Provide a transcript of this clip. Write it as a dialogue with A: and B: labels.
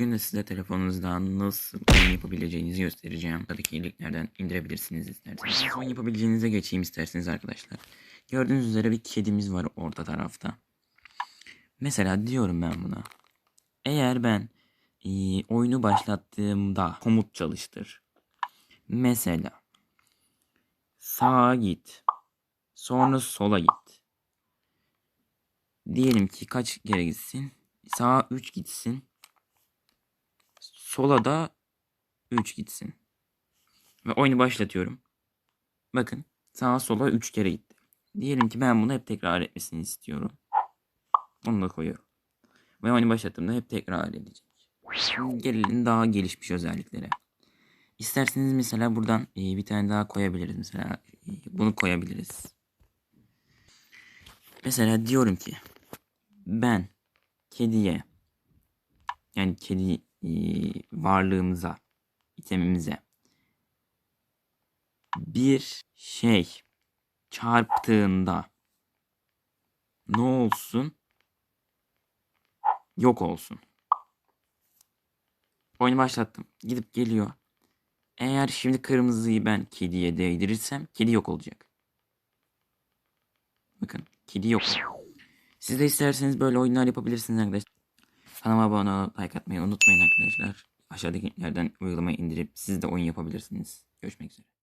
A: Bugün de size telefonunuzdan nasıl oyun yapabileceğinizi göstereceğim. Buradaki linklerden indirebilirsiniz isterseniz. Oyun yapabileceğinize geçeyim isterseniz arkadaşlar. Gördüğünüz üzere bir kedimiz var orta tarafta. Mesela diyorum ben buna. Eğer ben e, oyunu başlattığımda komut çalıştır. Mesela sağa git. Sonra sola git. Diyelim ki kaç kere gitsin? Sağa 3 gitsin. Sola da 3 gitsin. Ve oyunu başlatıyorum. Bakın sağa sola 3 kere gitti. Diyelim ki ben bunu hep tekrar etmesini istiyorum. Onu da koyuyorum. Ve oyunu başlattığımda hep tekrar edecek. Gelelim daha gelişmiş özelliklere. İsterseniz mesela buradan e, bir tane daha koyabiliriz. Mesela e, bunu koyabiliriz. Mesela diyorum ki ben kediye yani kedi e, varlığımıza itemimize bir şey çarptığında ne olsun? Yok olsun. Oyunu başlattım. Gidip geliyor. Eğer şimdi kırmızıyı ben kediye değdirirsem kedi yok olacak. Bakın kedi yok. Siz de isterseniz böyle oyunlar yapabilirsiniz arkadaşlar. Kanalıma abone olup like atmayı unutmayın arkadaşlar. Aşağıdaki linklerden uygulamayı indirip siz de oyun yapabilirsiniz. Görüşmek üzere.